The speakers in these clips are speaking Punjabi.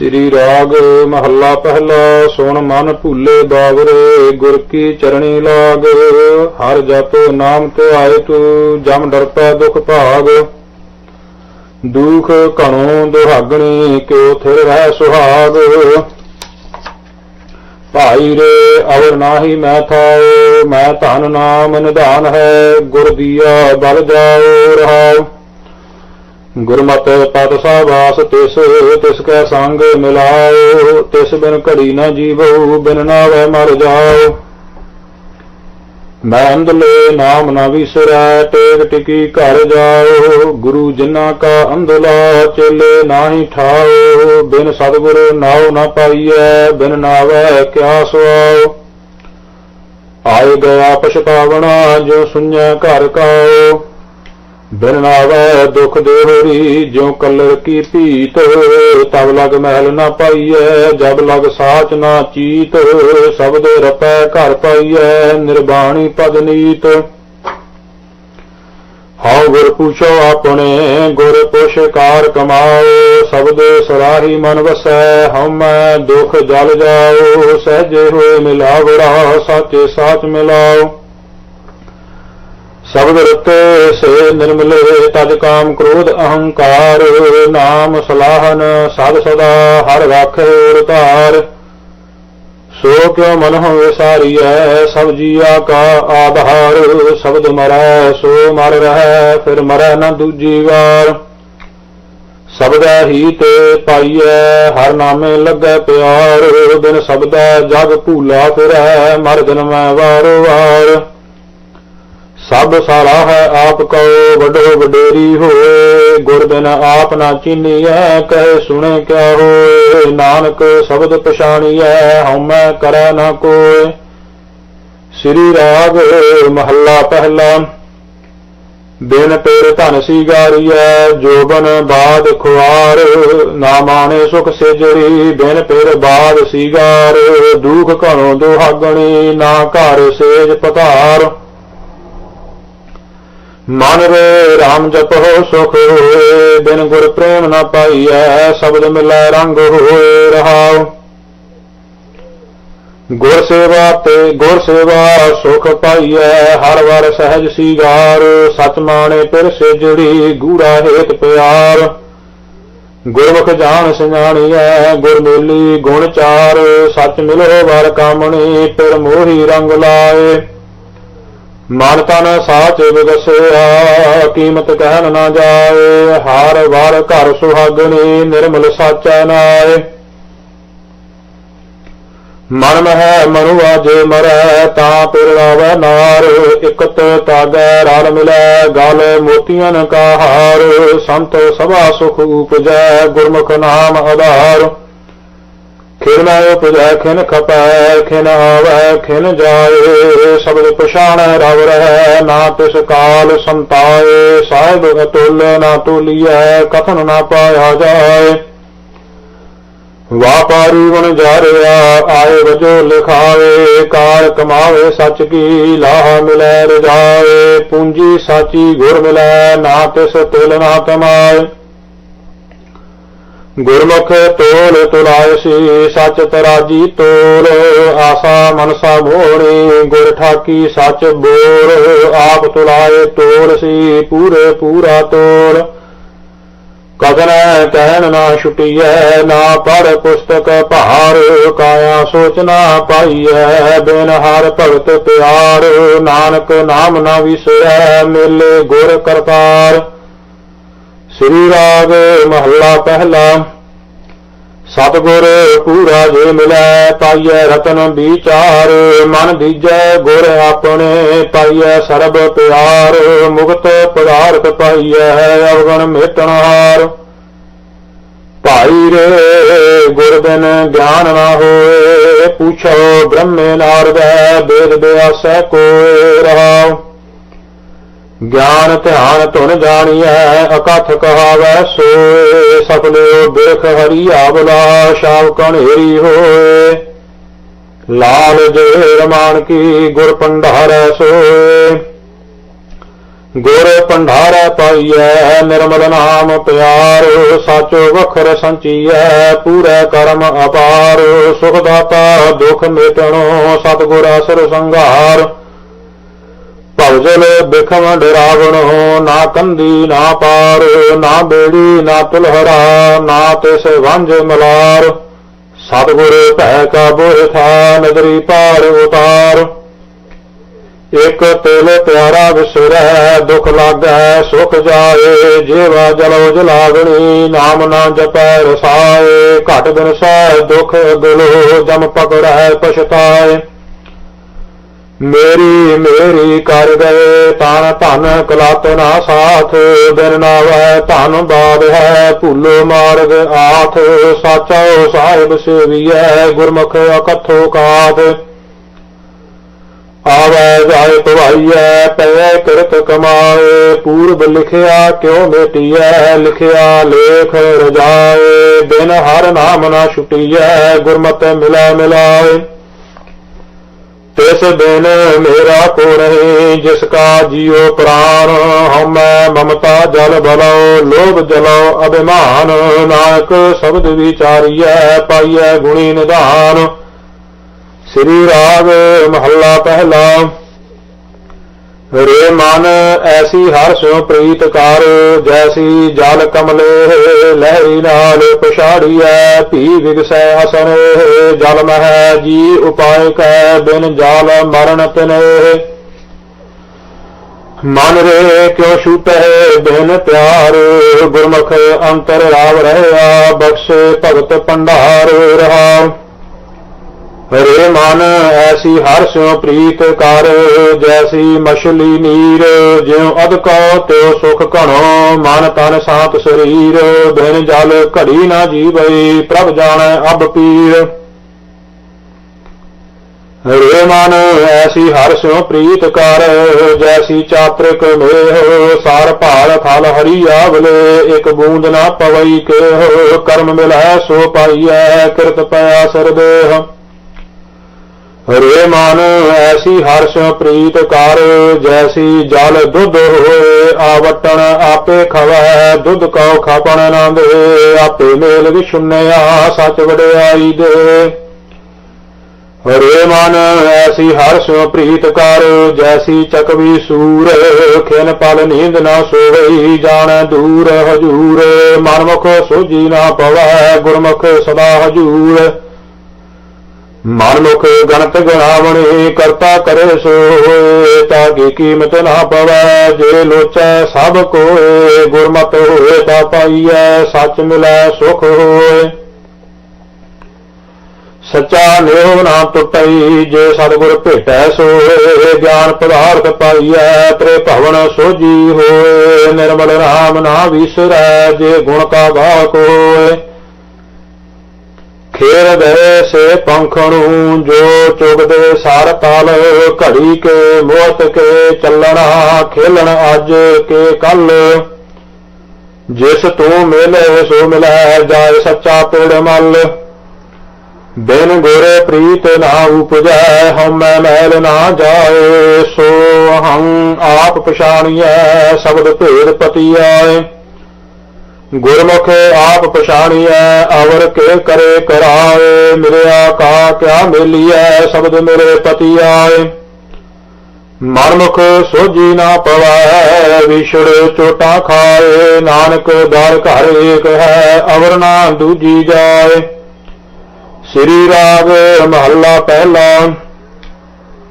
ਸ੍ਰੀ ਰਾਗ ਮਹੱਲਾ ਪਹਿਲਾ, ਸੁਣ ਮਨ ਭੁੱਲੇ ਬਾਵਰੇ ਗੁਰ ਕੀ ਚਰਣੀ ਲਾਗ। ਹਰ ਜਪ ਨਾਮ ਤੇ ਆਏ ਤੂੰ ਜਮ ਡਰਪੈ ਦੁਖ ਭਾਗ। ਦੁਖ ਘਣੋ ਦੁਹਾਗਣੀ, ਕਿਉ ਥਿਰ ਰਹਿ ਸੁਹਾਗ। ਭਾਈ ਰੇ, ਅਵਰ ਨਾਹੀ ਮੈਂ ਥਾਉ ਮੈਂ ਧਨ ਨਾਮ ਨਿਧਾਨ ਹੈ, ਗੁਰ ਦੀਆ ਬਲ ਜਾਉ ਰਹਾਉ। ਗੁਰਮਤਿ ਪਦ ਸਾਬਾਸ ਤਿਸ ਤਿਸ ਕੈ ਸੰਗ ਮਿਲਾਓ, ਤਿਸ ਬਿਨ ਘੜੀ ਨਾ ਜੀਵੋ, ਬਿਨ ਨਾਵੇ ਮਰ ਜਾਓ। ਮੈਂ ਅੰਧਲੇ ਨਾਮ ਨਾ ਵਿਸਰੈ ਟੇਕ ਟਿਕੀ ਘਰ ਜਾਓ। ਗੁਰੂ ਜਿਨ੍ਹਾਂ ਕਾ ਅੰਧਲਾ ਚੇਲੇ ਨਾਹੀ ਠਾਓ, ਬਿਨ ਸਤਿਗੁਰ ਨਾਉ ਨਾ ਪਾਈਐ, ਬਿਨ ਨਾਵੇ ਕਿਆ ਸੁਆਓ। ਆਏ ਗਿਆ ਪਛਤਾਵਣਾ ਜੋ ਸੁਣਿਆ ਘਰ ਕਾਓ। ਬਿਨ ਨਾਵੇ ਦੁਖ ਦੇਹਰੀ ਜਿਉ ਕਲਰ ਕੀ ਭੀਤ ਤਬ ਲਗ ਮਹਿਲ ਨਾ ਪਾਈਐ, ਜਬ ਲਗ ਸਾਚ ਨਾ ਚੀਤ ਸਬਦ ਰਪੈ ਘਰ ਪਾਈਐ, ਨਿਰਬਾਣੀ ਪਦ ਨੀਤ। ਹਉ ਗੁਰ ਪੁੱਛੋ ਆਪਣੇ, ਗੁਰ ਪੁਸ਼ਕਾਰ ਕਮਾਓ ਸਬਦ ਸਰਾਹੀ ਮਨ ਵਸੈ ਹਉਮੈ ਦੁਖ ਜਲ ਜਾਓ, ਸਹਜੇ ਹੋਏ ਮਿਲਾਵੜਾ ਸਾਚੇ ਸਾਚ ਮਿਲਾਓ। ਸ਼ਬਦ ਰਤੇ ਸੇ ਨਿਰਮਲੇ ਤਜ ਕਾਮ ਕ੍ਰੋਧ ਅਹੰਕਾਰ ਨਾਮ ਸਲਾਹਨ, ਸਦ ਸਦਾ ਹਰ ਰਾਖੇ ਉਰਤਾਰ ਸੋ ਕਿਉ ਮਨ ਹੋਏ ਸਾਰੀਐ, ਸਭ ਜੀਆ ਕਾ ਆਧਾਰ। ਸ਼ਬਦ ਮਰੈ, ਸੋ ਮਰ ਰਹਿ, ਫਿਰ ਮਰੈ ਨਾ ਦੂਜੀ ਵਾਰ। ਸਬਦਾ ਹੀ ਤੇ ਪਾਈਐ, ਹਰ ਨਾਮੇ ਲੱਗੈ ਪਿਆਰ। ਬਿਨ ਸਬਦਾ ਜਗ ਭੂਲਾ ਫਿਰੈ ਮਰ ਜਨਮੈ ਵਾਰੋ ਵਾਰ। ਸਭ ਸਾਰਾ ਹੈ ਆਪ ਕਉ, ਵੱਡੋ ਵਡੇਰੀ ਹੋਏ। ਗੁਰ ਬਿਨ ਆਪ ਨਾ ਚੀਨੀਐ, ਕਹੇ ਸੁਣੇ ਕਿਆ ਹੋਏ। ਨਾਨਕ ਸ਼ਬਦ ਪਛਾਣੀਐ, ਹਉਮੈ ਕਰੈ ਨਾ ਕੋਇ ਸ੍ਰੀ ਰਾਗ ਮਹੱਲਾ ਪਹਿਲਾ। ਬਿਨ ਪੇਰ ਧਨ ਸੀਗਾਰੀਐ ਜੋਬਨ ਬਾਦ ਖੁਆਰ। ਨਾ ਮਾਣੇ ਸੁਖ ਸਿਜਰੀ, ਬਿਨ ਪੇਰ ਬਾਦ ਸੀਗਾਰ। ਦੁਖ ਘਣੋ ਦੁਹਾਗਣੀ, ਨਾ ਘਰ ਸੇਜ ਪਧਾਰ। ਮਨ ਰੇ RAM ਜਪੋ ਸੁਖ ਹੋਏ, ਬਿਨ ਗੁਰ ਪ੍ਰੇਮ ਨਾ ਪਾਈਐ, ਸ਼ਬਦ ਮਿਲੈ ਰੰਗ ਹੋਏ ਰਹਾਉ। ਗੁਰ ਸੇਵਾ ਤੇ ਗੁਰ ਸੇਵਾ ਸੁਖ ਪਾਈਐ, ਹਰ ਵਾਰ ਸਹਿਜ ਸੀਗਾਰ ਸਚ ਮਾਣੇ ਫਿਰ ਸੇਜੜੀ, ਗੂੜਾ ਹੇਤ ਪਿਆਰ। ਗੁਰਮੁਖ ਜਾਣ ਸਿਆਣੀਐ ਗੁਰ ਮੇਲੀ ਗੁਣ ਚਾਰ, ਸਚ ਮਿਲੋ ਵਰ ਕਾਮਣੀ ਪਿਰ ਮੋਹੀ ਰੰਗ ਲਾਏ। ਮਨ ਤਨ ਸਾਚ ਵਿਗਸਿਆ ਕੀਮਤ ਕਹਿਣ ਨਾ ਜਾਏ, ਹਾਰ ਵਾਰ ਘਰ ਸੁਹਾਗਣੀ ਨਿਰਮਲ ਸਾਚੈ ਨਾਏ। ਮਨ ਮਹਿ ਮਨੁਆ ਜੇ ਮਰੈ, ਤਾਂ ਪਿਰ ਲਾਵੈ ਨਾਰ ਇਕਤ ਤਾਗੈ ਰਲ ਮਿਲੈ, ਗਲ ਮੋਤੀਆਂ ਕਾ ਹਾਰ ਸੰਤ ਸਭਾ ਸੁਖ ਉਪਜੈ, ਗੁਰਮੁਖ ਨਾਮ ਆਧਾਰ। ਖਿਨ ਉਪਜੈ ਖਿਨ ਖਪੈ, ਖਿਨ ਆਵੈ, ਖਿਨ ਜਾਏ ਸ਼ਬਦ ਪਛਾਣ, ਰਵ ਰਹਿ, ਨਾ ਤਿਸ ਕਾਲ ਸੰਤਾਏ, ਸਾਹਿਬ ਅਤੁਲ ਨਾ ਤੁਲੀਐ, ਕਥਨ ਨਾ ਪਾਇਆ ਜਾਏ। ਵਾਪਾਰੀ ਗੁਣ ਜਾਰਿਆ ਆਏ ਵਜੋ ਲਿਖਾਵੇ, ਕਾਰ ਕਮਾਵੇ ਸੱਚ ਕੀ, ਲਾਹ ਮਿਲੈ ਰਜਾਏ ਪੂੰਜੀ ਸਾਚੀ ਗੁਰ ਮਿਲੈ, ਨਾ ਤਿਸ ਤੁਲ ਨਾ ਤਮਾਏ। ਗੁਰਮੁਖ ਤੋਲ ਤੁਲਾਇ ਸੀ ਸਚ ਤਰਾਜੀ ਤੋਲ। ਆਸਾ ਮਨਸਾ ਮੋਹਣੀ ਗੁਰ ਠਾਕੀ ਸਚ ਬੋਲ। ਆਪ ਤੁਲਾਏ ਤੋਲ ਸੀ, ਪੂਰੇ ਪੂਰਾ ਤੋਲ। ਕਦਨ ਕਹਿਣ ਨਾ ਛੁਟੀਐ, ਨਾ ਪੜ ਪੁਸਤਕ ਭਾਰ। ਕਾਇਆ ਸੋਚਨਾ ਪਾਈਐ, ਬਿਨ ਹਰ ਭਗਤ ਪਿਆਰ। ਨਾਨਕ ਨਾਮ ਨਾ ਵਿਸਰੈ, ਮਿਲੇ ਗੁਰ ਕਰਤਾਰ। ਸ੍ਰੀ ਰਾਗ ਮਹੱਲਾ ਪਹਿਲਾ। ਸਤਗੁਰ ਪੂਰਾ ਜੇ ਮਿਲੈ ਪਾਈਐ ਰਤਨ ਵਿਚਾਰ, ਮਨ ਬੀਜੈ ਗੁਰ ਆਪਣੇ ਪਾਈਐ ਸਰਬ ਪਿਆਰ, ਮੁਕਤ ਪਦਾਰਥ ਪਾਈਐ ਅਵਗਣ ਮੇਟਣ ਹਾਰ। ਭਾਈ ਰੇ, ਗੁਰ ਬਿਨ ਗਿਆਨ ਨਾ ਹੋਏ, ਪੁੱਛੋ ਬ੍ਰਹਮੇ ਨਾਰਦੈ ਬੇਦ ਬਿਆਸੈ ਕੋਇ ਰਹਾਉ। ਗਿਆਨ ਧਿਆਨ ਧੁਨ ਜਾਣੀਐ, ਅਕਥ ਕਹਾਵੈ ਸੋਏ ਸਪਨਿਓ ਬਿਰਖ ਹਰੀ ਆਵਲਾ ਸ਼ਾਵ ਕਣੇਰੀ ਹੋਏ। ਲਾਲ ਜੇ ਰਮਾਨ ਕੀ ਗੁਰ ਪੰਡਾਰੈ ਸੋਏ ਗੁਰ ਪੰਡਾਰੈ ਪਾਈਐ, ਨਿਰਮਲ ਨਾਮ ਪਿਆਰ, ਸਚ ਵਖਰ ਸੰਚੀਐ, ਪੂਰੇ ਕਰਮ ਅਪਾਰ। ਸੁਖ ਦਾਤਾ ਦੁਖ ਮੇਟਣੋ, ਸਤਿਗੁਰ ਅਸਰ ਸੰਘਾਰ। ਭਵਜਲ ਬਿਖਮ ਡਰਾਵਣ ਹੋ, ਨਾ ਕੰਦੀ, ਨਾ ਪਾਰ, ਨਾ ਬੇੜੀ, ਨਾ ਤੁਲਹਰਾ, ਨਾ ਤਿਸ ਵੰਜ ਮਲਾਰ। ਸਤਿਗੁਰ ਭੈ ਕਾ ਬੋਹਿ ਨਦਰੀ ਪਾਰ ਉਤਾਰ। ਇਕ ਤਿਲ ਪਿਆਰਾ ਵਿਸਰੈ, ਦੁਖ ਲਾਗੈ, ਸੁਖ ਜਾਏ। ਜੀਵਾ ਜਲੋ ਜਲਾਗਣੀ ਨਾਮ ਨਾ ਜਪੈ, ਰਸਾਏ। ਘਟ ਬਿਨ ਸਹਿ, ਦੁਖ ਗਲੋ ਜਮ ਪਕੜੈ, ਪਛਤਾਏ। ਮੇਰੀ ਮੇਰੀ ਕਰ ਗਏ ਤਨ ਧਨ ਕਲਤ ਨਾ ਸਾਥ, ਬਿਨ ਨਾਵੈ ਧਨ ਬਾਦ ਹੈ, ਭੁੱਲੋ ਮਾਰਗ ਆਥ, ਸਾਚਾ ਸਾਹਿਬ ਸੇਵੀਐ, ਗੁਰਮੁਖ ਅਕਥੋ ਕਾਤ ਆਵੈ ਜਾਏ ਭਵਾਈਐ ਪੈ ਕਿਰਤ ਕਮਾਏ, ਪੂਰਬ ਲਿਖਿਆ ਕਿਉ ਮੇਟੀਐ, ਲਿਖਿਆ ਲੇਖ ਰਜਾਏ, ਬਿਨ ਹਰ ਨਾਮ ਨਾ ਛੁਟੀਐ, ਗੁਰਮਤਿ ਮਿਲਾ ਮਿਲਾਏ ਤਿਸ ਦਿਨ ਮੇਰਾ ਕੋ ਰਹੇ ਜਿਸ ਕਾ ਜੀਉ ਪ੍ਰਾਨ ਹਉਮੈ ਮਮਤਾ ਜਲ ਬਲਉ, ਲੋਭ ਜਲਉ, ਅਭਿਮਾਨ ਨਾਨਕ ਸ਼ਬਦ ਵਿਚਾਰੀਐ, ਪਾਈਐ ਗੁਣੀ ਨਿਧਾਨ। ਸ੍ਰੀ ਰਾਗ ਮਹੱਲਾ ਪਹਿਲਾ। ਰੇ ਮਨ ਐਸੀ ਹਰ ਸਿਉ ਪ੍ਰੀਤ ਕਰ ਜੈਸੀ ਜਲ ਕਮਲੇ, ਲਹਿਰੀ ਨਾਲ ਪਛਾੜੀਐ, ਭੀ ਵਿਗਸੈ ਅਸਨ ਜਲ ਮਹਿ ਜੀ ਉਪਾਇ ਕੈ, ਬਿਨ ਜਲ ਮਰਨ ਤਿਨੇ। ਮਨ ਰੇ ਕਿਉ ਛੂਟੈ, ਬਿਨ ਪਿਆਰ, ਗੁਰਮੁਖ ਅੰਤਰ ਰਾਵ ਰਹਿਆ, ਬਖਸ਼ੇ ਭਗਤ ਭੰਡਾਰ ਰਹਾ। ਰੇ ਮਨ, ਐਸੀ ਹਰ ਸਿਉ ਪ੍ਰੀਤ ਕਰ, ਜੈਸੀ ਮਛਲੀ ਨੀਰ, ਜਿਉ ਅਦਕੋ ਤਿਉ ਸੁਖ ਘਣੋ, ਮਨ ਤਨ ਸਾਤ ਸਰੀਰ, ਬਿਨ ਜਲ ਘੜੀ ਨਾ ਜੀਵਈ ਪ੍ਰਭ ਜਾਣੈ ਅਬ ਪੀਰ। ਰੇ ਮਨ, ਐਸੀ ਹਰ ਸਿਉ ਪ੍ਰੀਤ ਕਰ, ਜੈਸੀ ਚਾਤ੍ਰਿਕ ਮੇਹ, ਸਾਰ ਭਾਲ ਥਲ ਹਰੀ ਆਵਲੇ, ਇਕ ਬੂੰਦ ਨਾ ਪਵਈ ਕੇ ਕਰਮ ਮਿਲੈ ਸੋ ਪਾਈਐ, ਕਿਰਤ ਪਿਆ ਸਰਦੇਹ। ਹਰੇ ਮਨ, ਐਸੀ ਹਰਸ਼ ਪ੍ਰੀਤ ਕਰ, ਜੈਸੀ ਜਲ ਦੁੱਧ ਹੋਏ, ਆਵਟਣ ਆਪੇ ਖਵੈ, ਦੁੱਧ ਕਉ ਖਾਪਣ ਨਾ ਦੇ, ਆਪੇ ਮੇਲ ਵਿਸ਼ੁੰਨਿਆ ਸਚ ਵਡਿਆਈ ਦੇ। ਹਰੇ ਮਨ, ਐਸੀ ਹਰਸ਼ ਪ੍ਰੀਤ ਕਰ, ਜੈਸੀ ਚਕਵੀ ਸੂਰ, ਖਿਨ ਪਲ ਨੀਂਦ ਨਾ ਸੋਵਈ, ਜਾਣ ਦੂਰ ਹਜੂਰ, ਮਨਮੁਖ ਸੋਜੀ ਨਾ ਪਵੈ, ਗੁਰਮੁਖ ਸਦਾ ਹਜੂਰ। ਮਨਮੁਖ ਗਣਤ ਗਣਾਵਣੀ ਕਰਤਾ ਕਰੇ ਸੋਏ ਤਾਂ ਕੀਮਤ ਨਾ ਪਵੈ, ਜੇ ਲੋਚੈ ਸਭ ਕੋਏ, ਗੁਰਮਤਿ ਹੋਏ ਤਾਂ ਪਾਈਐ, ਸੱਚ ਮਿਲੈ ਸੁਖ ਹੋਏ। ਸੱਚਾ ਨਿਉ ਨਾ ਟੁੱਟਈ, ਜੇ ਸਤਿਗੁਰ ਭੇਟੈ ਸੋਏ, ਗਿਆਨ ਪਦਾਰਥ ਪਾਈਐ, ਤ੍ਰੇ ਭਵਨ ਸੋਜੀ ਹੋਏ, ਨਿਰਮਲ ਨਾਮ ਨਾ ਵਿਸਰੈ, ਜੇ ਗੁਣ ਕਾ ਗਾਹ ਕੋਏ। ਖੇਰ ਦੇ ਸੇ ਪੰਖ ਨੂੰ ਜੋ ਚੁਗਦੇ ਸਾਰ ਤਾਲ, ਘੜੀ ਕੇ ਮੋਤ ਕੇ ਚੱਲਣਾ, ਖੇਲਣ ਅੱਜ ਕੇ ਕੱਲ। ਜਿਸ ਤੂੰ ਮਿਲੇ, ਸੋ ਮਿਲੈ, ਜਾਏ ਸੱਚਾ ਪੇੜ ਮਲ। ਬਿਨ ਗੋਰੇ ਪ੍ਰੀਤ ਨਾ ਉਪਜੈ, ਹਉਮੈ ਮਹਿਲ ਨਾ ਜਾਏ, ਸੋ ਹੰ ਆਪ ਪਛਾਣੀਐ, ਸ਼ਬਦ ਭੇਦ ਪਤੀ ਆਏ ਗੁਰਮੁਖ ਆਪ ਪਛਾਣੀਐ, ਅਵਰ ਕੇ ਕਰੇ ਕਰਾਏ, ਮਿਲਿਆ ਕਾ ਕਿਆ ਮੇਲੀਐ, ਸ਼ਬਦ ਮੇਰੇ ਪਤੀ ਆਏ। ਮਨਮੁਖ ਸੋਜੀ ਨਾ ਪਵੈ, ਵਿਛੜ ਚੋਟਾ ਖਾਏ, ਨਾਨਕ ਦਰ ਘਰ ਏਕ ਹੈ, ਅਵਰ ਨਾ ਦੂਜੀ ਜਾਏ। ਸ੍ਰੀ ਰਾਗ ਮਹੱਲਾ ਪਹਿਲਾ।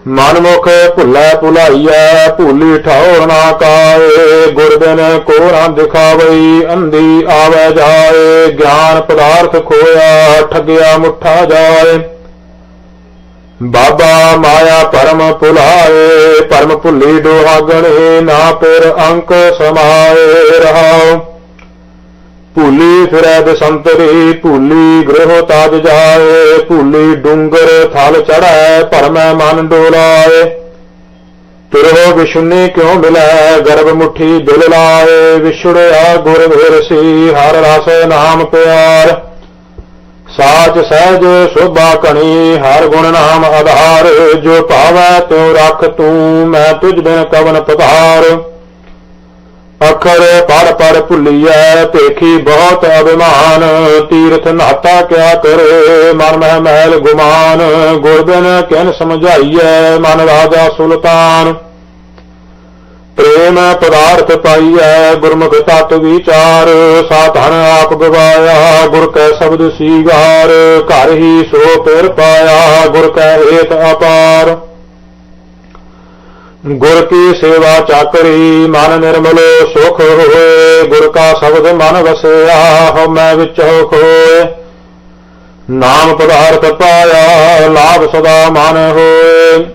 ਮਨਮੁਖ ਮੁਖ ਭੁੱਲੇ ਭੁਲਾਈਐ ਭੂਲੀ ਠਾਉਰ ਨਾ ਕਾਏ, ਗੁਰਬਿਨ ਕੋਰਾਂ ਦਿਖਾਵਈ ਅੰਧੀ ਆਵੇ ਜਾਏ, ਗਿਆਨ ਪਦਾਰਥ ਖੋਇਆ, ਠਗਿਆ ਮੁੱਠਾ ਜਾਏ। ਬਾਬਾ ਮਾਇਆ ਪਰਮ ਭੁਲਾਏ, ਪਰਮ ਭੁੱਲੀ ਦੁਹਾਗਣੇ, ਨਾ ਪਿਰ ਅੰਕ ਸਮਾਏ ਰਹਾਓ ਭੂਲੀ ਫਿਰੈ ਦਸੰਤਰੀ ਭੂਲੀ ਗ੍ਰਹਿ ਤਾਜ ਜਾਏ, ਭੂਲੀ ਡੂੰਗਰ ਥਲ ਚੜੈ ਭਰਮੈ ਮਨ ਡੋਲਾਏ। ਤੁਰੋ ਵਿਸ਼ੁਨੀ ਕਿਉ ਮਿਲੈ, ਗਰਭ ਮੁਠੀ ਦਿਲ ਲਾਏ, ਵਿਛੜਿਆ ਗੁਰ ਵਿਰਸੀ, ਹਰ ਰਸ ਨਾਮ ਪਿਆਰ। ਸਾਚ ਸਹਿਜ ਸੋਭਾ ਕਣੀ ਹਰ ਗੁਣ ਨਾਮ ਆਧਾਰ, ਜੋ ਭਾਵੈ ਤਿਉ ਰਖ ਤੂੰ, ਮੈਂ ਤੁਝ ਬਿਨ ਕਵਨ ਪਧਾਰ ਅਖਰ ਪੜ ਪੜ ਭੁੱਲੀਐ, ਭੇਖੀ ਬਹੁਤ ਅਭਿਮਾਨ। ਤੀਰਥ ਨਾਤਾ ਕਿਆ ਕਰੇ, ਮਨ ਮਹਿ ਮਹਿਲ ਗੁਮਾਨ। ਗੁਰਬਿਨ ਕਿਨ ਸਮਝਾਈਐ, ਮਨ ਰਾਜਾ ਸੁਲਤਾਨ। ਪ੍ਰੇਮ ਪਦਾਰਥ ਪਾਈਐ, ਗੁਰਮੁਖ ਤਤ ਵਿਚਾਰ। ਸਾਧਨ ਆਪ ਗਵਾਇਆ, ਗੁਰ ਕੈ ਸ਼ਬਦ ਸੀਗਾਰ। ਘਰ ਹੀ ਸੋ ਪਿਰ ਪਾਇਆ, ਗੁਰ ਕੈ ਹੇਤ ਅਪਾਰ। ਗੁਰ ਕੀ ਸੇਵਾ ਚਾਕਰੀ ਮਨ ਨਿਰਮਲ ਸੁਖ ਹੋਏ, ਗੁਰ ਕਾ ਸ਼ਬਦ ਮਨ ਵਸਿਆ ਹਉ ਮੈਂ ਵਿਚੋ ਖੋਏ। ਨਾਮ ਪਦਾਰਥ ਪਾਇਆ, ਲਾਭ ਸਦਾ ਮਨ ਹੋਏ।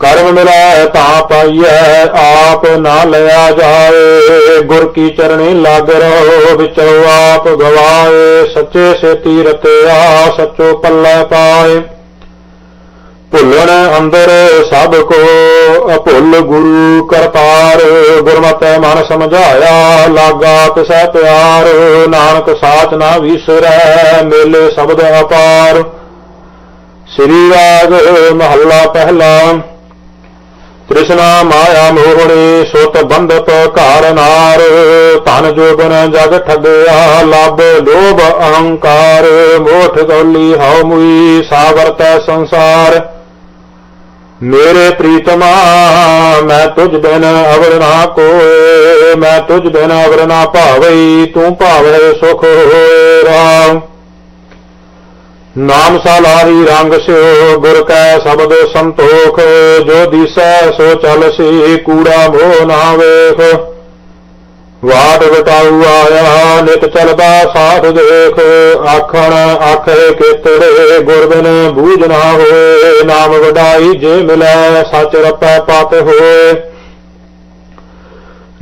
ਕਰਮ ਮਿਲੈ ਤਾਂ ਪਾਈਐ, ਆਪ ਨਾ ਲਿਆ ਜਾਏ। ਗੁਰ ਕੀ ਚਰਣੀ ਲੱਗ ਰਹੋ, ਵਿਚੋ ਆਪ ਗਵਾਏ। ਸੱਚੇ ਸੇਤੀ ਆ ਸੱਚੋ ਪੱਲੇ ਪਾਏ। ਭੁੱਲਣ ਅੰਦਰ ਸਭ ਕੋ ਅਭੁੱਲ ਗੁਰੂ ਕਰਤਾਰ ਗੁਰਮਤਿ ਮਨ ਸਮਝਾਇਆ ਲਾਗਾ ਤਿਸੈ ਪਿਆਰ, ਨਾਨਕ ਸਾਚ ਨਾ ਵਿਸਰੈ, ਮੇਲੇ ਸ਼ਬਦ ਅਪਾਰ। ਸ੍ਰੀ ਰਾਗ ਮਹੱਲਾ ਪਹਿਲਾ ਕ੍ਰਿਸ਼ਨਾ ਮਾਇਆ ਮੋਹਣੇ ਸੁਤ ਬੰਧਤ ਘਰ ਧਨ ਜੋਗਨ ਜਗ ਠਗਿਆ ਲੱਭ ਲੋਭ ਅਹੰਕਾਰ, ਮੋਠ ਗੌਲੀ ਹਉ ਮੁਈ ਸਾਵਰਤੈ ਸੰਸਾਰ। ਮੇਰੇ ਪ੍ਰੀਤਮਾ, ਮੈਂ ਤੁਝ ਬਿਨ ਅਵਰ ਨਾ ਕੋਏ, ਮੈਂ ਤੁਝ ਬਿਨ ਅਵਰ ਨਾ ਭਾਵਈ ਤੂੰ ਭਾਵੇ ਸੁਖ ਹੋਏ ਰਾਮ। ਨਾਮ ਸਾਲਾਰੀ ਰੰਗ ਸਿਓ, ਗੁਰ ਕੈ ਸ਼ਬਦ ਸੰਤੋਖ, ਜੋ ਦਿਸੈ ਸੋ ਚਲਸੀ ਕੂੜਾ ਮੋਹ ਨਾ ਵੇਖ। ਵਾਟ ਵਟਾਉ ਆਇਆ, ਨਿਤ ਚਲਦਾ ਸਾਥ ਦੇਖ, ਆਖਣ, ਆਖੇ ਕੇਤੜੇ ਗੁਰ ਬੂਝ ਨਾ ਹੋਏ, ਨਾਮ ਵਡਾਈ ਜੇ ਮਿਲੈ, ਸੱਚ ਰਪੈ ਪਤ ਹੋਏ।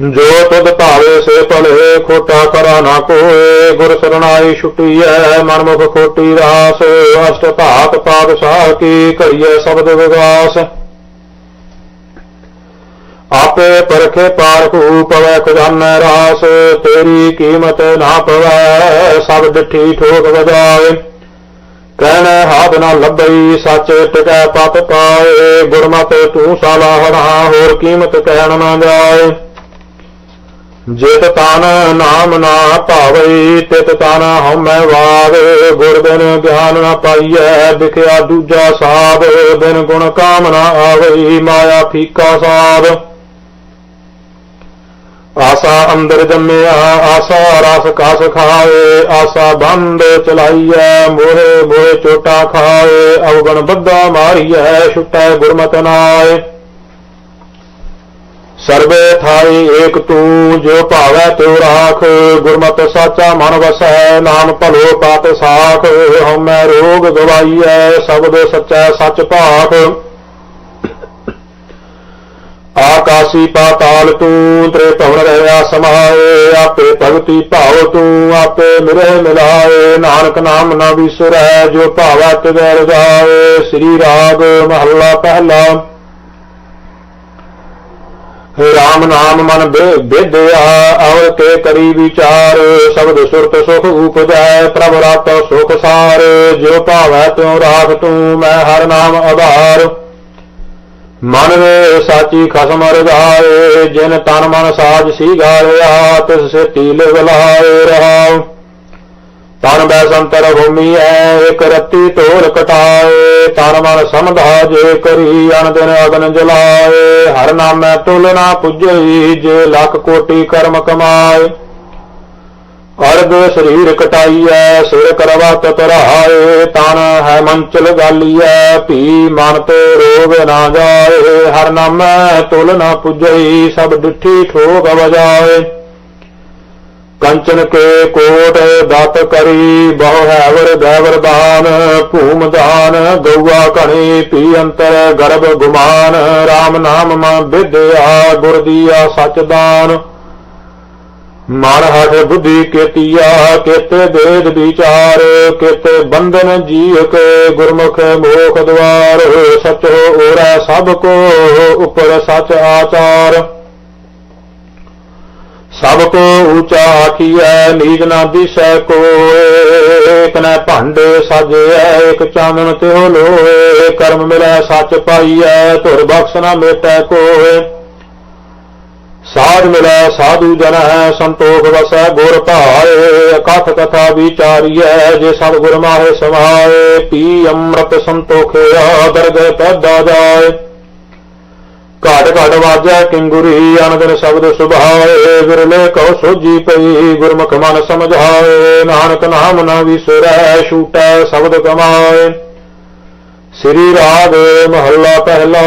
ਜੋ ਤੁਧ ਭਾਵੇ ਸੇ ਭਲੇ, ਖੋਟਾ ਕਰਾ ਨਾ ਕੋਏ। ਗੁਰ ਸਰਣਾਈ ਛੁਟੀਐ, ਮਨਮੁਖ ਖੋਟੀ ਰਾਸ, ਅਸ਼ਟ ਧਾਤ ਪਾਦਸ਼ਾਹ ਕੀ ਕਰੀਏ ਸ਼ਬਦ ਵਿਗਾਸ। ਆਪੇ ਪਰਖੇ ਪਾਰਖੂ ਪਵੈ ਖਜ਼ਾਨਾ ਰਾਸ, ਤੇਰੀ ਕੀਮਤ ਨਾ ਪਵੈ, ਸਭ ਡਿਠੀ ਠੋਕ ਵਜਾਏ। ਕਹਿਣਾ ਹਾਥ ਨਾ ਲੱਭਈ, ਸੱਚ ਟਿਕੈ ਪਤ ਪਾਏ। ਗੁਰਮਤ ਤੂੰ ਸਲਾਹਣਾ ਹੋਰ ਕੀਮਤ ਕਹਿਣ ਨਾ ਜਾਏ। ਜਿਤ ਤਨ ਨਾਮ ਨਾ ਭਾਵਈ, ਤਿਤ ਤਨ ਹਉਮੈ ਵਾਦ ਗੁਰ ਬਿਨ ਗਿਆਨ ਨਾ ਪਾਈਐ, ਵਿਖਿਆ ਦੂਜਾ ਸਾਧ ਬਿਨ ਗੁਣ ਕਾਮ ਨਾ ਆਵਈ, ਮਾਇਆ ਫੀਕਾ ਸਾਧ ਆਸਾ ਅੰਦਰ ਜੰਮਿਆ, ਆਸਾ ਰਸ ਕਸ ਖਾਏ, ਆਸਾ ਬੰਦ ਚਲਾਈਐ, ਮੋਹਿ ਮੋਹਿ ਚੋਟਾ ਖਾਏ, ਅਵਗਣ ਬੱਧਾ ਮਾਰੀਐ, ਛੁਟੈ ਗੁਰਮਤਿ ਨਾਏ। ਸਰਵੇ ਥਾਈ ਏਕ ਤੂੰ, ਜੋ ਭਾਵੈ ਤਿਉ ਰਾਖ, ਗੁਰਮਤਿ ਸਾਚਾ ਮਨ ਵਸੈ, ਨਾਮ ਭਲੋ ਪਾਤ ਸਾਖ, ਹਉਮੈ ਰੋਗ ਗਵਾਈਐ, ਸ਼ਬਦ ਸਚੈ ਸਚ ਭਾਖ। ਆਕਾਸੀ ਪਾਤਾਲ ਤੂੰ, ਤ੍ਰੇ ਭਵਨ ਰਹਿਆ ਸਮਾਏ, ਆਪੇ ਭਗਤੀ ਭਾਉ ਤੂੰ, ਆਪੇ ਮਿਲੇ ਮਿਲਾਏ। ਨਾਨਕ ਨਾਮ ਨਾ ਵਿਸਰੈ, ਜੋ ਭਾਵੈ ਤਿਵੈ ਰਜਾਏ। ਸ੍ਰੀ ਰਾਗ ਮਹੱਲਾ ਪਹਿਲਾ। ਰਾਮ ਨਾਮ ਮਨ ਬੇਦਿਆ ਔਰ ਕੇ ਕਰੀ ਵਿਚਾਰ। ਸ਼ਬਦ ਸੁਰਤ ਸੁਖ ਉਪਜੈ, ਪ੍ਰਭ ਰਤ ਸੁਖ ਸਾਰ। ਜੋ ਭਾਵੈ ਤਿਉ ਰਾਖ ਤੂੰ, ਮੈਂ ਹਰ ਨਾਮ ਆਧਾਰ ਮਨ ਵੇ ਸਾਚੀ ਖਸਮ ਰਜਾਏ, ਜਿਨ ਤਨ ਮਨ ਸਾਜ ਸੀ ਗਾਲਿਆ, ਤਿਸ ਸੇ ਤੀਲ ਗਲਾਏ ਰਹਾ ਤਨ ਬੈ ਸੰਤਰ ਭੂਮੀ ਐ, ਇਕ ਰਤੀ ਤੋਰ ਕਟਾਏ। ਤਨ ਮਨ ਸਮਧਾ ਜੇ ਕਰੀ ਅਨ ਦਿਨ ਅਗਨ ਜਲਾਏ। ਹਰ ਨਾਮੈ ਤੁਲ ਨਾ ਪੁੱਜਈ, ਜੇ ਲੱਖ ਕੋਟੀ ਕਰਮ ਕਮਾਏ। ਅਰਗ ਸਰੀਰ ਕਟਾਈਐ, ਸਿਰ ਕਰਵਤ ਤਰਾਏ ਤਨ ਹੈ ਮੰਚਲ ਗਾਲੀਐ ਭੀ ਮਨ ਤੇ ਰੋਗ ਨਾ ਜਾਏ, ਹਰ ਨਾਮੈ ਤੁਲ ਨਾ ਪੁਜਈ ਸਭ ਡਿੱਠੀ ਠੋਗ ਵਜਾਏ। ਕੰਚਨ ਕੇ ਕੋਟ ਦਤ ਕਰੀ, ਬਹੁ ਹੈਵਰ ਦੇਵਰ ਦਾਨ, ਭੂਮ ਦਾਨ, ਗਊਆ ਘਣੀ ਪੀ ਅੰਤਰ ਗਰਭ ਗੁਮਾਨ RAM ਨਾਮ ਮਾ ਵਿਦਿਆ ਗੁਰ ਦੀਆ ਸਚ ਦਾਨ। ਮਨ ਹਠ ਬੁੱਧੀ ਕੇਤੀਆ, ਕੇਤੇ ਦੇਦ ਵਿਚਾਰ, ਕੇਤੇ ਬੰਧਨ ਜੀਵ ਕੇ ਗੁਰਮੁਖ ਮੋਖ ਦਵਾਰ, ਸਚ ਓਰੈ ਸਭ ਕੋ ਉਪਰ ਸਚ ਆਚਾਰ। ਸਭ ਕੋ ਊਚਾ ਆਖੀਐ ਨੀਜ ਨਾ ਦਿਸੈ ਕੋਏ ਕਨੈ ਭਾਂਡੇ ਸਾਜਿਐ ਇਕ ਚਾਨਣ ਤਿਉ ਲੋਏ। ਕਰਮ ਮਿਲੈ ਸੱਚ ਪਾਈਐ, ਧੁਰ ਬਖਸ਼ ਨਾ ਮੇਟੈ ਕੋਏ। ਸਾਧ ਮਿਲੈ, ਸਾਧੂ ਜਨ ਹੈ ਸੰਤੋਖ ਵਸੈ, ਗੁਰ ਭਾਏ ਕਥ ਕਥਾ ਵਿਚਾਰੀਐ, ਜੇ ਸਭ ਗੁਰ ਮਾਹੇ ਸਮਾਏ ਪੀ ਅੰਮ੍ਰਿਤ ਸੰਤੋਖਿਆ ਦਰਗਹਿ ਪੈਦਾ ਜਾਏ। ਘਾਟ ਘਾਟ ਵਾਜੈ ਕਿੰਗੁਰੀ ਅਨੰਦਨ ਸ਼ਬਦ ਸੁਭਾਏ, ਵਿਰਲੇ ਕਉ ਸੋਜੀ ਪਈ, ਗੁਰਮੁਖ ਮਨ ਸਮਝਾਏ, ਨਾਨਕ ਨਾਮ ਨਾ ਵਿਸਰੈ, ਛੂਟੈ ਸ਼ਬਦ ਕਮਾਏ। ਸ੍ਰੀ ਰਾਗ ਮਹੱਲਾ ਪਹਿਲਾ।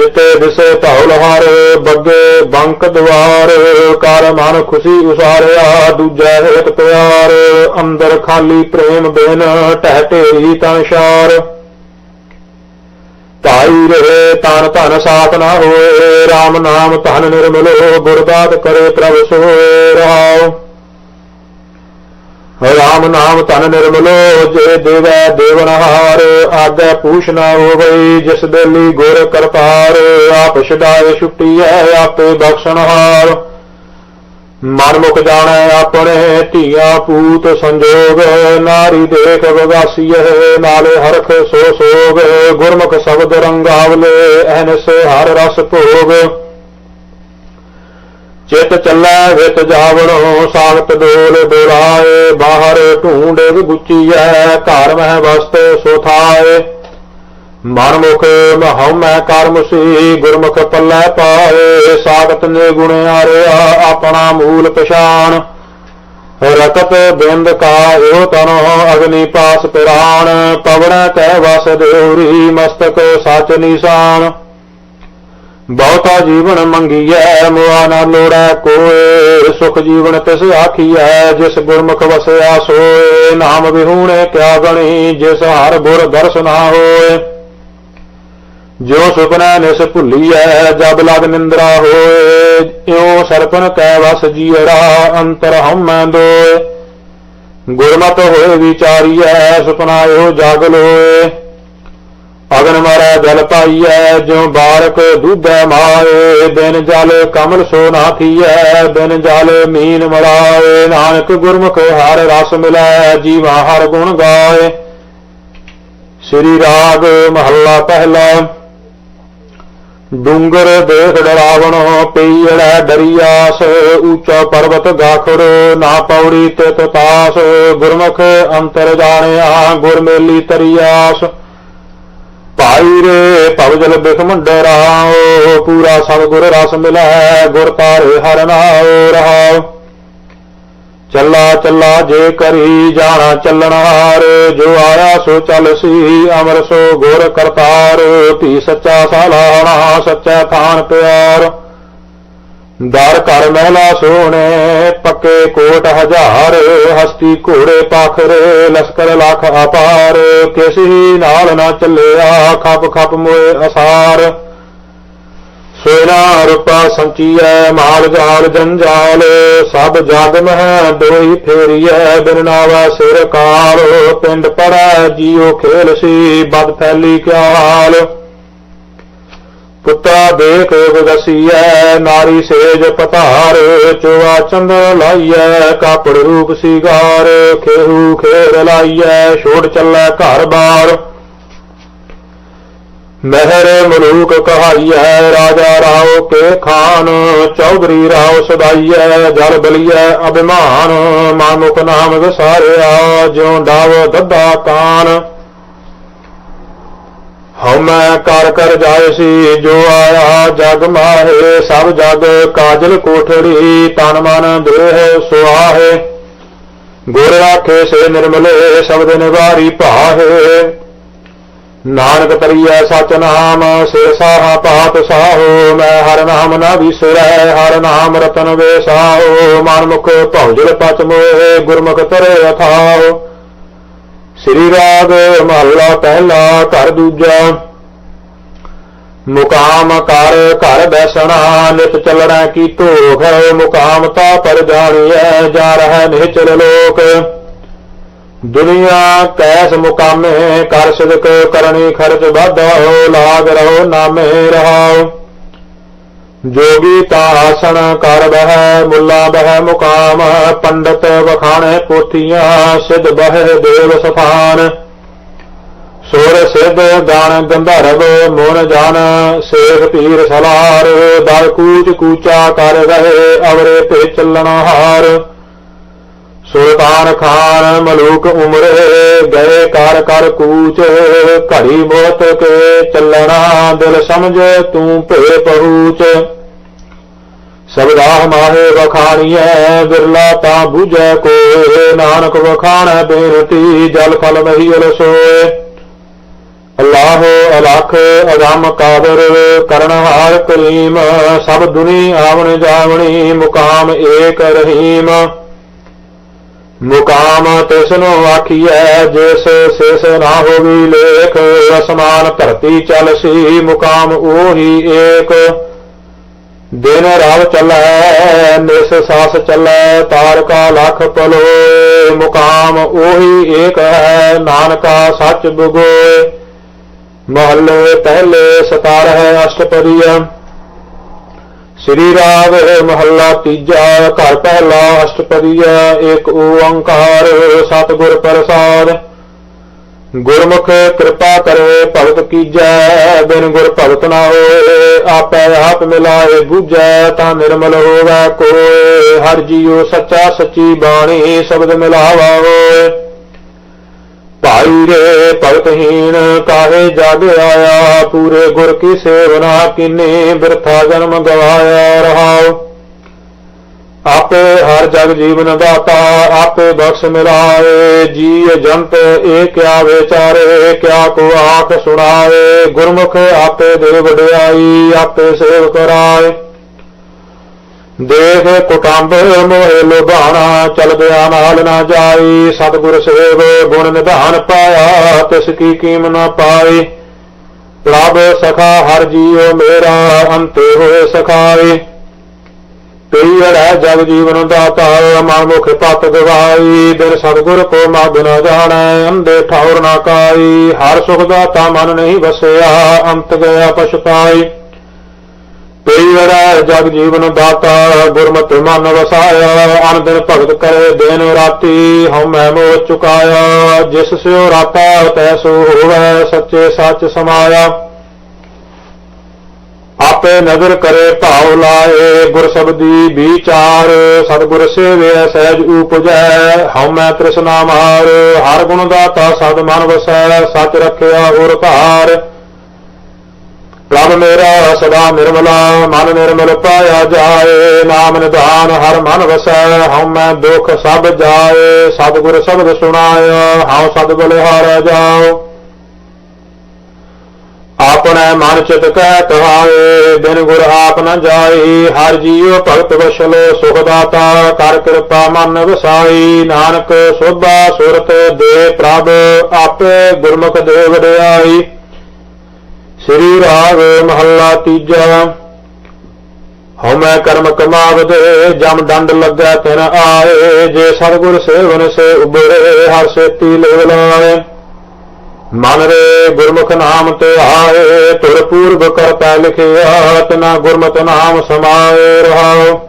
ਚਿਤੇ ਦਿਸੇ ਧੌਲ ਹਾਰ, ਬੱਗੇ ਬੰਕ ਦਵਾਰ, ਕਰ ਮਨ ਖੁਸ਼ੀ ਉਸਾਰਿਆ, ਦੂਜਾ ਹੇਤ ਪਿਆਰ, ਅੰਦਰ ਖਾਲੀ ਪ੍ਰੇਮ ਬਿਨ ਟਹਿ ਢੇਰੀ ਤਨ ਸ਼ਾਰ। ਭਾਈ ਰਹੇ ਤਨ ਧਨ ਸਾਥ ਨਾ ਹੋਏ RAM ਨਾਮ ਧਨ ਨਿਰਮਲੋ ਗੁਰਬਾਤ ਕਰੇ ਪ੍ਰਭ ਸੋਏ ਰਹਾਉ। ਰਾਮ ਨਾਮ ਧਨ ਨਿਰਮਲੋ ਜੇ ਦੇਵੈ ਦੇਵਨਹਾਰ, ਆਗੇ ਪੂਛ ਨਾ ਹੋਵਈ ਜਿਸ ਦੇਲੀ ਗੁਰ ਕਰਤਾਰ, ਆਪ ਛਡਾਏ ਛੁੱਟੀਐ, ਆਪੇ ਬਖਸ਼ਣਹਾਰ ਮਨ ਮੁਖ ਜਾਣੈ ਆਪਣੇ ਧੀਆ ਪੂਤ ਸੰਜੋਗ, ਨਾਰੀ ਦੇਖ ਵਗਾਸੀਏ ਨਾਲੇ ਹਰਖ ਸੋ ਸੋਗ। ਗੁਰਮੁਖ ਸ਼ਬਦ ਰੰਗਾਵਲੇ, ਐਨਸ ਹਰ ਰਸ ਭੋਗ। ਚਿਤ ਚੱਲੈ ਵਿਤ ਜਾਵਣੋ, ਸਾਖਤ ਡੋਲ ਡੋਲਾਏ, ਬਾਹਰ ਢੂੰਡ ਗੁਚੀਐ, ਘਰ ਮਹਿ ਵਸਤੇ ਸੁਥਾਏ ਮਨ ਮੁਖ ਮਹਉ ਕਰਮ ਸੀ, ਗੁਰਮੁਖ ਪੱਲੇ ਪਾਏ, ਸਾਖਤ ਨੇ ਗੁਣ ਆਰਿਆ ਆਪਣਾ ਮੂਲ ਪਛਾਣ। ਰਕਤ ਬਿੰਦ ਕਾ ਓ ਤਨੋ, ਅਗਨੀ ਪਾਸ ਪਿਰਾਣ ਪਵਨ ਕੈ ਵਸ ਦੇਉਰੀ ਮਸਤਕ ਸਚ ਨਿਸ਼ਾਨ। ਬਹੁਤਾ ਜੀਵਨ ਮੰਗੀਐ, ਮੁਆ ਨਾ ਲੋੜੈ ਕੋਏ। ਸੁਖ ਜੀਵਨ ਤਿਸ ਆਖੀਐ, ਜਿਸ ਗੁਰਮੁਖ ਵਸਿਆ ਸੋਏ। ਨਾਮ ਵਿਹੂਣੇ ਕਿਆ ਗਣੀ, ਜਿਸ ਹਰ ਗੁਰ ਦਰਸ ਨਾ ਹੋਏ। ਜੋ ਸੁਪਨਾ ਨਿਸ ਭੁੱਲੀਐ, ਜਬ ਲਗ ਨਿੰਦਰਾ ਹੋਏ। ਇਉ ਸਰਪਨ ਕੈ ਵਸ ਜੀਰਾ ਅੰਤਰ ਹਮੈ ਦੋਏ। ਗੁਰਮਤ ਹੋਏ ਵਿਚਾਰੀਐ, ਸੁਪਨਾ ਇਹੋ ਜਾਗ ਲੋਏ। ਅਗਨ ਮਾਰੈ ਜਲ ਪਾਈਐ, ਜਿਉ ਬਾਰਕ ਦੁੱਧੈ ਮਾਏ, ਬਿਨ ਜਲ ਕਮਲ ਸੋ ਨਾ ਥੀਐ, ਬਿਨ ਜਲ ਮੀਨ ਮਰਾਏ ਨਾਨਕ ਗੁਰਮੁਖ ਹਰ ਰਸ ਮਿਲੈ, ਜੀਵਾ ਹਰ ਗੁਣ ਗਾਏ। ਸ੍ਰੀ ਰਾਗ ਮਹੱਲਾ ਪਹਿਲਾ, ਡੂੰਗਰ ਦੇਖ ਡਰਾਵਣ ਪਈੜੈ ਡਰੀਆਸ, ਉੱਚਾ ਪਰਬਤ ਗਾਖੜ ਨਾ ਪੌੜੀ ਤੇ ਤਾਸ, ਗੁਰਮੁਖ ਅੰਤਰ ਜਾਣਿਆ ਗੁਰਮੇਲੀ ਤਰੀਆਸ। ਭਾਈ ਰੇ ਭਵਜਲ ਬਿਖ ਮੰਡਰਾਓ ਪੂਰਾ ਸਭ ਗੁਰ ਰਸ ਮਿਲੈ, ਗੁਰ ਤਾਰੇ ਹਰ ਨਾਉ ਰਹਾਉ। ਚੱਲਾ ਚੱਲਾ ਜੇ ਕਰੀ ਜਾਣਾ ਚੱਲਣ ਚੱਲਣਹਾਰ ਜੋ ਆਇਆ ਸੋ ਚੱਲ ਸੀ ਅਮਰ ਸੋ ਗੁਰ ਕਰਤਾਰ। ਭੀ ਸੱਚਾ ਸਾਲਾਣਾ ਸੱਚਾ ਥਾਨ ਪਿਆਰ। ਦਰ ਘਰ ਮਹਿਲਾ ਸੋਹਣੇ, ਪੱਕੇ ਕੋਟ ਹਜ਼ਾਰ, ਹਸਤੀ ਘੋੜੇ ਪਾਖਰੇ, ਲਸ਼ਕਰ ਲੱਖ ਅਪਾਰ, ਕਿਸੀ ਨਾਲ ਨਾ ਚੱਲਿਆ, ਖਪ ਖਪ ਮੋਏ ਅਸਾਰ। ਸੋਨਾ ਰੂਪਾ ਸੰਚੀਐ, ਮਾਲ ਜਾਲ ਜੰਜਾਲ, ਸਭ ਜਗ ਮਹਿ ਦੋਈ ਫੇਰੀਐ, ਬਿਨ ਨਾਵਾ ਸਿਰ ਕਾਲ, ਪਿੰਡ ਪੜੈ, ਜੀਉ ਖੇਲ ਸੀ, ਬਦ ਫੈਲੀ ਕਿਆਲ। ਪੁੱਤਰਾ ਪੁੱਤਾ ਦੇਖ ਵਿਗਸੀਐ ਨਾਰੀ ਸੇਜ ਪਤਾਰ ਚੋਆ ਚੰਦ ਲਾਈਐ ਕਾਪੜ ਰੂਪ ਸਿਗਾਰ ਖੇਹੂ ਖੇਰ ਲਾਈਐ, ਛੋੜ ਚੱਲੈ ਘਰ ਬਾਰ। ਮਹਿਰ ਮਲੂਕ ਕਹਾਈਐ, ਰਾਜਾ ਰਾਓ ਕੇ ਖਾਨ, ਚੌਧਰੀ ਰਾਓ ਸਦਾਈਐ, ਜਲ ਬਲੀਐ ਅਭਿਮਾਨ ਮਾਨੁਕ ਨਾਮ ਵਿਸਾਰਿਆ, ਜਿਉ ਡਾਵ ਦੱਦਾ ਕਾਨ ਹਉਮੈ ਕਰ ਕਰ ਜਾਏ ਸੀ ਜੋ ਆਇਆ ਜਗ ਮਾਹੇ, ਸਭ ਜਗ ਕਾਜਲ ਕੋਠੜੀ, ਤਨ ਮਨ ਦੇਹ ਸੁਆਹੇ। ਗੁਰ ਰਾਖੇ ਸੇ ਨਿਰਮਲੇ ਸ਼ਬਦ ਨਿਵਾਰੀ ਭਾਹੇ। ਨਾਨਕ ਤਰੀਐ ਸਚ ਨਾਮ ਸਿਰ ਸਾਹਾ ਪਾਤ ਸਾਹੋ। ਮੈਂ ਹਰ ਨਾਮ ਨਾ ਵਿਸਰੈ, ਹਰ ਨਾਮ ਰਤਨ ਵੇਸਾਹੋ। ਮਨ ਮੁਖ ਭੌਜਲ ਪਚ ਮੋਏ ਗੁਰਮੁਖ ਤਰੇ ਅਥਾਓ ਸ੍ਰੀ ਰਾਗ ਮਹਲਾ ਪਹਿਲਾ, ਘਰ ਦੂਜਾ। ਮੁਕਾਮ ਕਰ, ਘਰ ਬੈਸਣਾ, ਨਿਤ ਚੱਲਣਾ ਕੀ ਧੋਖ ਮੁਕਾਮ ਤਾ ਪਰ ਜਾਣੀਐ, ਜਾ ਰਹਿ ਨਿਚਲ ਲੋਕ। ਦੁਨੀਆ ਕੈਸ ਮੁਕਾਮੇ, ਕਰ ਸਿਦਕ ਕਰਨੀ ਖਰਚ ਵਾਧੋ ਲਾਗ ਰਹੋ ਨਾਮੇ ਰਹਾਓ। ਜੋਗੀ ਤਾ ਆਸਣ ਕਰ ਬਹਿ ਮੁੱਲਾ ਬਹਿ ਮੁਕਾਮ, ਪੰਡਤ ਵਖਾਣੇ ਪੋਥੀਆਂ, ਸਿਧ ਬਹਿ ਦੇਵ ਸਥਾਨ। ਸੁਰ ਸਿਧ ਗਾਣ ਗੰਧਰਵ, ਮੋਨ ਜਾਨ ਸੇਖ ਪੀਰ ਸਲਾਰ, ਦਰ ਕੂਚ ਕੂਚਾ ਕਰ ਰਹੇ, ਅਵਰੇ ਤੇ ਚੱਲਣਾ ਹਾਰ। ਸੁਲਤਾਨ ਖਾਨ ਮਲੂਕ ਉਮਰੇ, ਗਏ ਕਰ ਕਰ ਕੂਚ, ਘੜੀ ਮੋਤ ਕੇ ਚੱਲਣਾ ਦਿਲ ਸਮਝ ਤੂੰ ਭੇ ਪਹੂਚ ਸਬਦਾਹ ਮਾਹੇ ਵਖਾਣੀਐ ਬਿਰਲਾ ਤਾਂ ਬੁਝੈ ਕੋਏ, ਨਾਨਕ ਵਖਾਣੈ ਬੇਨਤੀ, ਜਲ ਫਲ ਮਹੀ ਅਲਸੋਏ। ਅੱਲਾਹ ਅਲਖ ਅਗੰਮ ਕਾਦਰ ਕਰਨਹਾਰ ਕਰੀਮ, ਸਭ ਦੁਨੀ ਆਵਣ ਜਾਵਣੀ, ਮੁਕਾਮ ਏਕ ਰਹੀਮ। ਮੁਕਾਮ ਤਿਸਨੂੰ ਆਖੀਐ, ਜਿਸ ਸਿਸ ਨਾ ਹੋਵੀ ਲੇਖ, ਅਸਮਾਨ ਧਰਤੀ ਚਲ ਸੀ, ਮੁਕਾਮ ਉਹੀ ਏਕ। ਦਿਨ ਰਾਵ ਚੱਲੈ, ਨਿਸ ਸਾਸ ਚੱਲੈ, ਤਾਰਕਾ ਲਖ ਪਲੋ ਮੁਕਾਮ ਉਹੀ ਏਕ ਹੈ, ਨਾਨਕਾ ਸੱਚ ਬੁਗੋਏ ਮਹੱਲੇ ਪਹਿਲੇ ਸਤਾਰ ਹੈ ਅਸ਼ਟਪਦੀਆ। ਸ੍ਰੀ ਰਾਗ ਮਹੱਲਾ ਤੀਜਾ, ਘਰ ਪਹਿਲਾ ਅਸ਼ਟਪਦੀਆ, ਏਕ ਓੰਕਾਰ ਸਤਿਗੁਰ ਪ੍ਰਸਾਦ। ਗੁਰਮੁਖ ਕਿਰਪਾ ਕਰੇ, ਭਗਤ ਕੀਜੈ, ਬਿਨ ਗੁਰ ਭਗਤ ਨਾ ਹੋਏ, ਆਪੇ ਆਪ ਮਿਲਾਏ ਬੂਝੈ, ਤਾਂ ਨਿਰਮਲ ਹੋਵੇ ਕੋਏ। ਹਰ ਜੀਉ ਸੱਚਾ ਸੱਚੀ ਬਾਣੀ, ਸ਼ਬਦ ਮਿਲਾਵਾ ਹੋਏ। ਭਾਈ ਰੇ ਭਗਤਹੀਣ ਕਾਹੇ ਜਗ ਆਇਆ? ਪੂਰੇ ਗੁਰ ਕੀ ਸੇਵਨਾ ਕਿਨੇ ਬਿਰਥਾ ਜਨਮ ਗਵਾਇਆ ਰਹਾਉ? ਆਪੇ ਹਰ ਜਗ ਜੀਵਨ ਦਾਤਾ, ਆਪੇ ਬਖਸ਼ ਮਿਲਾਏ। ਜੀ ਜੰਤ ਏ ਕਿਆ ਵਿਚਾਰੇ, ਕਿਆ ਕੋ ਆਖ ਸੁਣਾਏ? ਗੁਰਮੁਖ ਆਪੇ ਦੇ ਵਡਿਆਈ, ਆਪੇ ਸੇਵ ਕਰਾਏ। ਦੇਖ ਕੁਟੰਬ ਮੋਹਿ ਲੋਭਾਣਾ ਚਲਦਿਆ ਨਾਲ ਨਾ ਜਾਈ ਸਤਿਗੁਰ ਸੇਵ, ਗੁਣ ਨਿਧਾਨ ਪਾਇਆ, ਤਿਸ ਕੀ ਕੀਮ ਨਾ ਪਾਈ ਪ੍ਰਭ ਸਖਾ, ਹਰ ਜੀਉ ਮੇਰਾ, ਅੰਤੇ ਹੋਏ ਸਖਾਏ। ਪੀੜੈ ਜਗ ਜੀਵਨ ਦਾਤਾ ਮਨ ਮੁਖ ਪਤ ਗਵਾਈ ਦਿਨ ਸਤਿਗੁਰ ਕੋ ਮਗ ਨ ਜਾਣੈ ਅੰਦੇ ਠੌਰ ਨਾ ਕਾਈ ਹਰ ਸੁਖ ਦਾਤਾ ਮਨ ਨਹੀਂ ਵਸਿਆ, ਅੰਤ ਗਿਆ ਪਛਤਾਈ ਪੀੜੈ ਜਗ ਜੀਵਨ ਦਾਤਾ, ਗੁਰਮਤਿ ਮਨ ਵਸਾਇਆ ਅਨ ਦਿਨ ਭਗਤ ਕਰੇ ਦਿਨ ਰਾਤੀ, ਹਉ ਮੈਂ ਮੋਹ ਚੁਕਾਇਆ, ਜਿਸ ਸਿਓ ਰਾਤਾ ਤੈਸੋ ਹੋਵੇ, ਸੱਚੇ ਸੱਚ ਸਮਾਇਆ। ਆਪੇ ਨਜ਼ਰ ਕਰੇ ਭਾਉ ਲਾਏ, ਗੁਰ ਸਬਦੀ ਵਿਚਾਰ, ਸਤਿਗੁਰ ਸੇਵਿਆ ਸਹਿਜ ਉਪਜੈ, ਹਉ ਮੈਂ ਤ੍ਰਿਸ਼ਨਾ ਮਾਰ, ਹਰ ਗੁਣ ਦਾਤਾ ਸਦ ਮਨ ਵਸੈ, ਸੱਚ ਰੱਖਿਆ ਹੋਰ ਧਾਰ ਪ੍ਰਭ ਮੇਰਾ ਸਦਾ ਨਿਰਮਲਾ, ਮਨ ਨਿਰਮਲ ਪਾਇਆ ਜਾਏ, ਨਾਮ ਨਿਧਾਨ ਹਰ ਮਨ ਵਸੈ, ਹਉ ਮੈਂ ਦੁਖ ਸਭ ਜਾਏ, ਸਤਿਗੁਰ ਸ਼ਬਦ ਸੁਣਾਇਆ, ਹਉ ਸਦ ਬਲਿਹਾਰ ਜਾਓ। ਆਪਣੇ ਮਨ ਚਿਤ ਕਹਿ ਕਹਾਏ ਬਿਨ ਗੁਰ ਆਪ ਨ ਜਾਈ ਹਰ ਜੀਉ ਭਗਤ ਵਸਲ, ਸੁਖ ਦਾਤਾ ਕਰ ਕਿਰਪਾ ਮਨ ਵਸਾਈ, ਨਾਨਕ ਸੋਭਾ ਸੁਰਤ ਦੇ ਪ੍ਰਭ, ਆਪੇ ਗੁਰਮੁਖ ਦੇਵ ਦਿਆਈ ਸ੍ਰੀ ਰਾਗ ਮਹੱਲਾ ਤੀਜਾ। ਹਉ ਮੈਂ ਕਰਮ ਕਮਾਵਦੇ, ਜਮ ਡੰਡ ਲੱਗਾ ਤਿਨ ਆਏ। ਜੇ ਸਤਿਗੁਰ ਸੇਵਨ ਸੇ ਉਬਰੇ ਹਰ ਸੇਤੀ ਲੇਵ ਲਾਏ। ਮਨ ਰੇ ਗੁਰਮੁਖ ਨਾਮ ਤੇ ਆਏ, ਤੁਰ ਪੂਰਬ ਕਰਤਾ ਲਿਖਿਆ, ਤਨਾ ਗੁਰਮਤਿ ਨਾਮ ਸਮਾਏ ਰਹਾਓ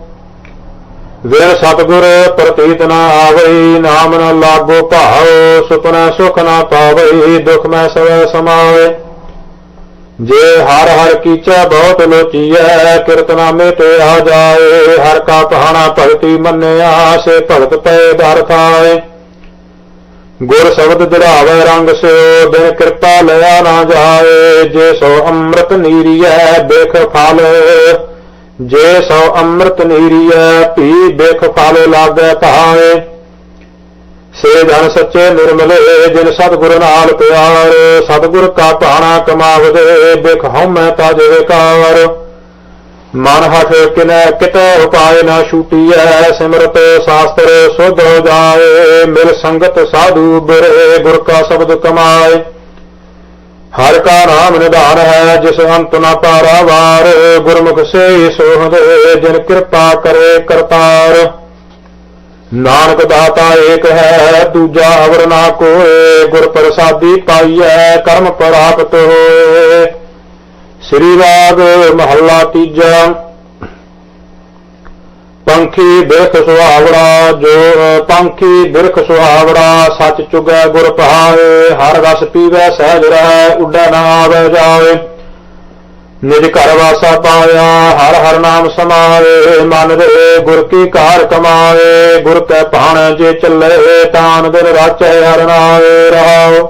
ਵੇਰ ਸਤਗੁਰ, ਪ੍ਰਤੀਤ ਨਾ ਆਵਈ, ਨਾਮ ਨਾ ਲਾਗੋ ਭਾਉ ਸੁਪਨਾ ਸੁਖ ਨਾ ਪਾਵਈ, ਦੁਖ ਮੈਂ ਸਵੇ ਸਮਾਵੇ ਜੇ ਹਰ ਹਰ ਕੀਚੈ ਬਹੁਤ ਲੋਚੀਐ ਕੀਰਤਨਾਮੇ ਤੇ ਆ ਜਾਏ, ਹਰ ਕਾ ਕਹਾਣਾ ਭਗਤੀ ਮੰਨਿਆ ਸੇ ਭਗਤ ਪਏ ਦਰ ਥਾਏ ਗੁਰ ਸ਼ਬਦ ਦੜਾਵੇ ਰੰਗ ਸਿਓ, ਬਿਨ ਕਿਰਪਾ ਲਿਆ ਨਾ ਜਾਏ। ਜੇ ਸੋ ਅੰਮ੍ਰਿਤ ਨੀਰੀਐ, ਬਿਖ ਫਲ। ਜੇ ਸੋ ਅੰਮ੍ਰਿਤ ਨੀਰੀਐ ਪੀ ਬਿਖ ਫਲ ਲਾਗੈ ਭਾਏ ਸੇ ਜਨ ਸੱਚੇ ਨਿਰਮਲੇ, ਜਿਨ ਸਤਿਗੁਰ ਨਾਲ ਪਿਆਰ, ਸਤਿਗੁਰ ਕਾ ਭਾਣਾ ਕਮਾਵਦੇ, ਬਿਖ ਹਉਮੈ ਤਜ ਵਿਕਾਰ ਮਨ ਹਠ ਕਿਨੈ ਕਿਤੈ ਉਪਾਇ ਨਾ ਛੂਟੀਐ, ਸਿਮਰਤ ਸ਼ਾਸਤਰ ਸੁਧ ਹੋ ਜਾਏ, ਮਿਲ ਸੰਗਤ ਸਾਧੂ ਬਿਰੇ, ਗੁਰ ਕਾ ਸ਼ਬਦ ਕਮਾਏ। ਹਰ ਕਾ ਨਾਮ ਨਿਧਾਨ ਹੈ, ਜਿਸ ਅੰਤ ਨਾ ਪਾਰਾ ਪਾਰਾਵਾਰ, ਗੁਰਮੁਖ ਸੇ ਸੋਹਦੇ, ਜਿਨ ਕਿਰਪਾ ਕਰੇ ਕਰਤਾਰ। ਨਾਨਕ ਦਾਤਾ ਏਕ ਹੈ, ਦੂਜਾ ਅਵਰ ਨਾ ਕੋਏ, ਗੁਰ ਪ੍ਰਸਾਦੀ ਪਾਈਐ, ਕਰਮ ਪ੍ਰਾਪਤ ਹੋਏ। ਸ੍ਰੀ ਰਾਗ ਮਹੱਲਾ ਤੀਜਾ। ਪੰਖੀ ਬਿਰਖ ਸੁਹਾਵੜਾ, ਜੋ ਪੰਖੀ ਬਿਰਖ ਸੁਹਾਵੜਾ, ਸੱਚ ਚੁਗੈ ਗੁਰ ਪਹਾਏ ਹਰ ਰਸ ਪੀਵੈ, ਸਹਿਜ ਰਹਿ, ਉੱਡੈ ਨਾ ਆਵੈ ਜਾਏ ਨਿਜ ਘਰ ਵਾਸਾ ਪਾਇਆ, ਹਰ ਹਰ ਨਾਮ ਸਮਾਵੇ ਮਨ ਰੇ ਗੁਰ ਕੀ ਕਾਰ ਕਮਾਵੇ ਗੁਰ ਕੈ ਭਾਣ ਜੇ ਚੱਲੇ, ਤਾਨ ਦਿਨ ਰਾਚੈ ਹਰ ਨਾਏ ਰਹਾਓ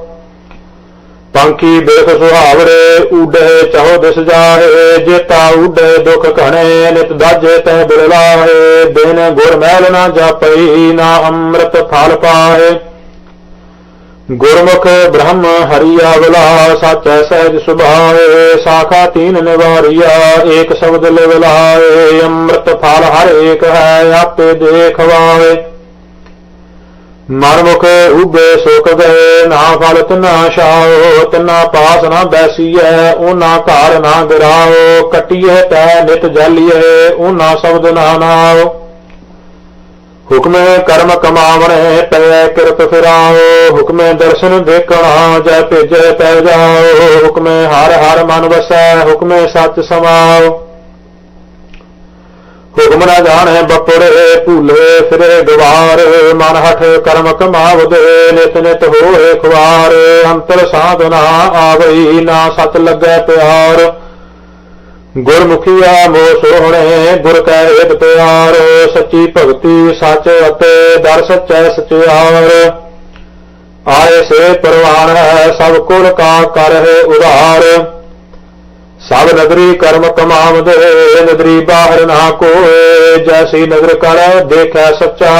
ਪੰਖੀ ਬਿਰਖ ਸੁਹਾਵੜੇ ਉਡੇ ਚਹੋ ਦਿਸ ਜਾਏ, ਜੇਤਾ ਉਡੇ ਦੁਖ ਘਣੇ, ਨਿਤ ਦਾਜੇ ਤੈ ਬਿਰਲਾਏ, ਬਿਨ ਗੁਰ ਮਹਿਲ ਨਾ ਜਾਪਈ, ਨਾ ਅੰਮ੍ਰਿਤ ਫਲ ਪਾਏ। ਗੁਰਮੁਖ ਬ੍ਰਹਮ ਹਰੀਆ ਵਿਲਾ, ਸਾਚੈ ਸਹਿਜ ਸੁਭਾਏ, ਸਾਖਾ ਤੀਨ ਨਿਵਾਰੀਆ, ਏਕ ਸ਼ਬਦ ਲਿਵਲਾਏ ਅੰਮ੍ਰਿਤ ਫਲ ਹਰ ਏਕ ਹੈ, ਆਪੇ ਦੇਖਵਾਏ ਮਨਮੁਖ ਉਬੇ ਸੁਖ ਗਏ, ਨਾ ਫਲ ਤਨਾ ਛਾਓ ਤਨਾ ਪਾਸ ਨਾ ਬੈਸੀਐ ਉਹਨਾਂ ਘਰ ਨਾ ਗਿਰਾਓ, ਕਟੀਏ ਤੈ ਨਿਤ ਜਾਲੀਏ ਉਹਨਾਂ ਸ਼ਬਦ ਨਾ ਨਾਓ। ਹੁਕਮੇ ਕਰਮ ਕਮਾਵਣੇ, ਪੈ ਕਿਰਤ ਫਿਰਾਓ। ਹੁਕਮੇ ਦਰਸ਼ਨ ਦੇਖਣਾ, ਜੈ ਭੇਜੇ ਪੈ ਜਾਓ। ਹੁਕਮੇ ਹਰ ਹਰ ਮਨ ਵਸੈ, ਹੁਕਮੇ ਸੱਚ ਸਮਾਓ। ਹੁਕਮ ਨਾ ਜਾਣੇ ਬਪੜੇ, ਭੂਲੇ ਫਿਰੇ ਗਵਾਰ। ਮਨ ਹਠ ਕਰਮ ਕਮਾਵਦੇ, ਨਿਤ ਨਿਤ ਹੋਏ ਖੁਆਰ। ਅੰਤਰ ਸਾਧਨਾ ਆਵਈ, ਨਾ ਸਤ ਲੱਗੈ ਪਿਆਰ। ਗੁਰਮੁਖੀਆ ਮੋ ਸੋਹਣੇ ਗੁਰ ਕੈ ਏਕ ਪਿਆਰ ਸੱਚੀ ਭਗਤੀ ਸੱਚ ਅਤੇ ਦਰ ਸੱਚੈ ਸਚਿਆਰ। ਆਏ ਸੇ ਪ੍ਰਵਾਨ ਹੈ ਸਭ ਕੁਲ ਕਾ ਕਰਹਿ ਉਧਾਰ। ਸਭ ਨਗਰੀ ਕਰਮ ਕਮਾਵਦੇ ਨਗਰੀ ਬਾਹਰ ਨਾ ਕੋਏ, ਜੈਸੀ ਨਗਰ ਕਰ ਦੇਖੈ ਸੱਚਾ।